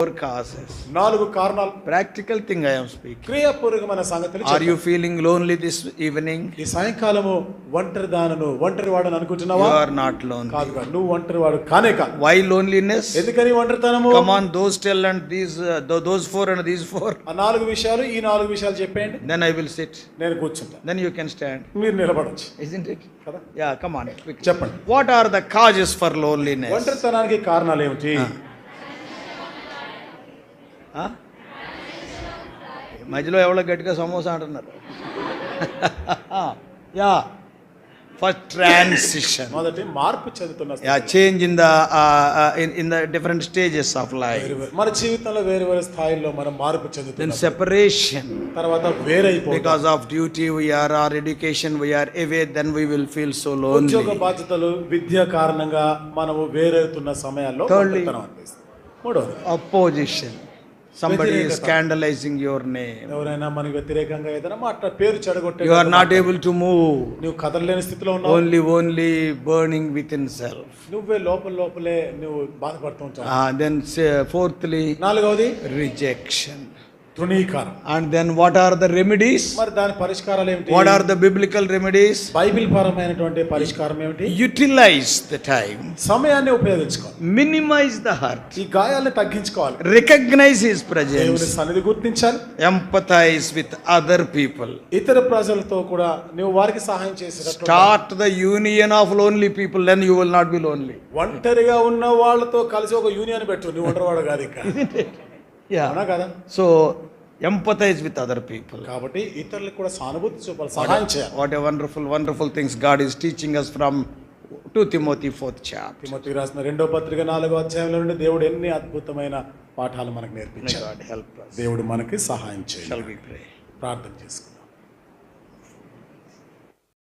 Four causes. నాలుగు కారణాలు Practical thing I am speaking. క్రియాపూర్వకమైన సంగతులు Are you చెప్తాను. feeling lonely this evening? ఈ సాయంకాలము ఒంటరి దానను ఒంటరి వాడని You అనుకుంటున్నావా are not lonely. కాదు కాదు నువ్వు ఒంటరి వాడు కానే కాదు Why loneliness? ఎందుకని ఒంటరితనము Come on, those tell and these, uh, th- those four and these four. ఆ నాలుగు విషయాలు ఈ నాలుగు విషయాలు చెప్పేయండి Then I will sit. నేను కూర్చుంటా Then you can stand. మీరు నిలబడొచ్చు Isn't it? కదా Yeah, come on. quick. చెప్పండి What are the causes for loneliness? ఒంటరితనానికి కారణాలు ఏమిటి? మధ్యలో ఎవరో గట్టిగా సమోసా అంటున్నారు. యా ఫస్ట్ ట్రాన్సిషన్ మొదటి మార్పు చెందుతున్న yeah change in the in the different stages of life వేరు వేరు. మన జీవితంలో వేరు వేరు స్థాయిల్లో మనం మార్పు చెందుతున్నాం సెపరేషన్ తర్వాత వేరైపోతాం because of duty we're or education we're away then we will feel so lonely ఉద్యోగ బాధ్యతలు విద్య కారణంగా మనము వేరవుతున్న సమయాల్లో. మూడవది opposition somebody. Scandalising your name ఎవరైనా మనకి వ్యతిరేకంగా ఏదైనా మాట పేరు చెడగొట్టే you are not able to move నువ్వు కదలలేని స్థితిలో ఉన్నావు. Only only burning within self నువ్వే లోపల లోపలే నువ్వు బాధపడుతూ ఉంటావు. Ah, then say, fourthly, నాలుగవది rejection. తృణీకారం. And then what are the remedies మరి దాని పరిష్కారాలు ఏంటి what are the biblical remedies Bible పరమైనటువంటి పరిష్కారం ఏమిటి? యుటిలైజ్ ద టైం సమయాన్ని ఉపయోగించుకోవాలి. మినిమైజ్ ద హార్ట్ ఈ గాయాలను తగ్గించుకోవాలి. రికగ్నైజ్ హిస్ ప్రజెన్స్ సన్నిధి గుర్తించాలి. ఎంపథైజ్ విత్ అదర్ పీపుల్ ఇతర ప్రజలతో కూడా నీవు వారికి సహాయం చేసే start the union of lonely people then you will not be lonely ఒంటరిగా ఉన్న వాళ్ళతో కలిసి ఒక యూనియన్ పెట్టు. నీ ఒంటరివాడు కాదు కదా? So empathise with other people కాబట్టి ఇతరులకు కూడా సానుభూతి చూపాలి సహాయం చేయాలి. What a wonderful wonderful things God is teaching us from two Timothy fourth chap Timothy రాసిన రెండో పత్రిక నాలుగో అధ్యాయంలో నుండి దేవుడు ఎన్ని అద్భుతమైన పాఠాలు మనకు నేర్పించాడు. హెల్ప్ దేవుడు మనకి సహాయం చేయాలి ప్రార్థన చేసుకుంటాం